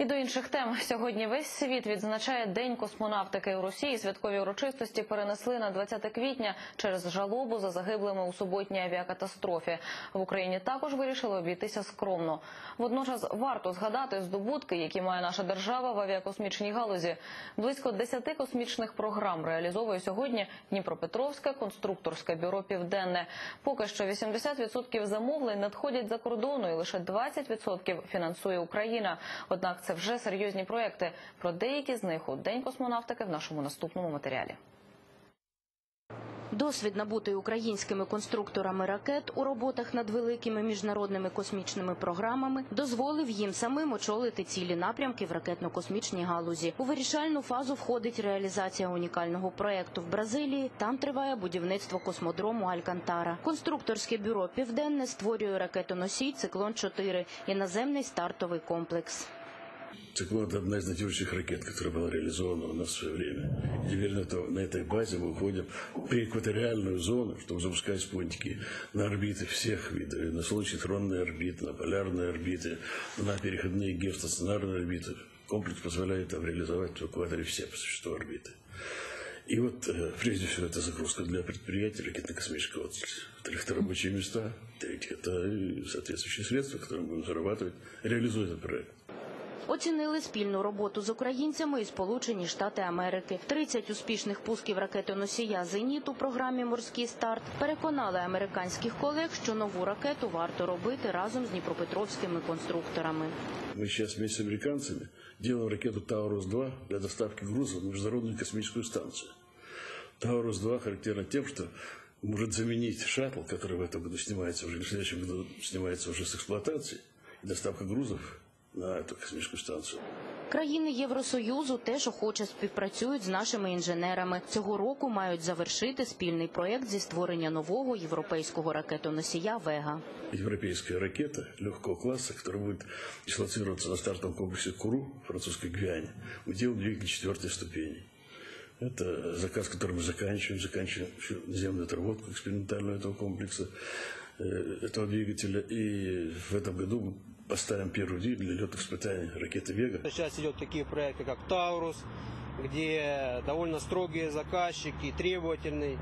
І до інших тем сьогодні весь світ відзначає День космонавтики у Росії. Святкові урочистості перенесли на 20 квітня через жалобу за загиблими у суботній авіакатастрофі. В Україні також вирішили обійтися скромно. Водночас варто згадати здобутки, які має наша держава в авіакосмічній галузі. Близько 10 космічних програм реалізовує сьогодні Дніпропетровське конструкторське бюро Південне. Поки що 80% замовлень надходять за кордону, і лише 20% фінансує Україна. Однак це вже серйозні проекти. Про деякі з них у день космонавтики в нашому наступному матеріалі. Досвід набутий українськими конструкторами ракет у роботах над великими міжнародними космічними програмами дозволив їм самим очолити цілі напрямки в ракетно-космічній галузі. У вирішальну фазу входить реалізація унікального проекту в Бразилії. Там триває будівництво космодрому Алькантара. Конструкторське бюро Південне створює ракетоносій Циклон 4 і наземний стартовий комплекс. Циклон – это одна из надежнейших ракет, которая была реализована у нас в свое время. И теперь на, то- на этой базе мы уходим в преэкваториальную зону, чтобы запускать спутники на орбиты всех видов. На случай тронной орбиты, на полярные орбиты, на переходные геостационарные орбиты. Комплекс позволяет там реализовать в экваторе все по существу орбиты. И вот, э, прежде всего, это загрузка для предприятий ракетно-космического отрасли. Во-вторых, это рабочие места. В-третьих, это и соответствующие средства, которые мы будем зарабатывать, реализуя этот проект. Оцінили спільну роботу з українцями і Сполучені Штати Америки. 30 успішних пусків ракетоносія «Зеніт» у програмі Морський старт переконали американських колег, що нову ракету варто робити разом з дніпропетровськими конструкторами. Мы сейчас вместе с американцами делаем ракету Таурус-2 для доставки грузов на Международную космическую станцию. Таурус-2 характерна тем, что может заменить шаттл, который в этом году снимается уже, в следующем году снимается уже с эксплуатации, и доставка грузов на эту космическую станцию. Країни Євросоюзу теж охоче співпрацюють з нашими інженерами. Цього року мають завершити спільний проєкт зі створення нового європейського ракетоносія Вега. Европейская ракета легкого класса, которая будет дислоцироваться на стартовом комплексе Куру в французской Гвиане, мы делаем двигатель четвертой ступени. Это заказ, который мы заканчиваем, заканчиваем еще наземную отработку экспериментальную этого комплекса, э, этого двигателя. И в этом году мы поставим двигатель для летных испытаний ракеты «Вега». Сейчас идет такие проекты, как Таурус, где довольно строгие заказчики, требовательный.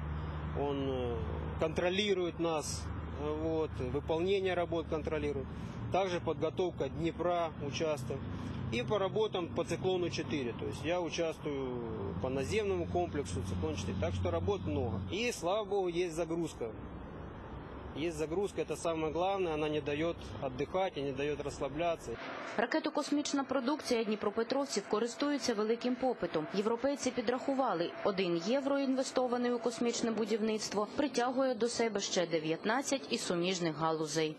Он э, контролирует нас, вот, выполнение работ контролирует. Также подготовка Днепра участвует. И по работам по циклону 4. То есть я участвую по наземному комплексу циклон 4. Так что работ много. И слава богу, есть загрузка. Есть загрузка, это самое главное, она не дает отдыхать и не дает расслабляться. Ракетокосмічна продукція дніпропетровців користується великим попитом. Європейці підрахували, один євро інвестований у космічне будівництво притягує до себе ще 19 і суміжних галузей.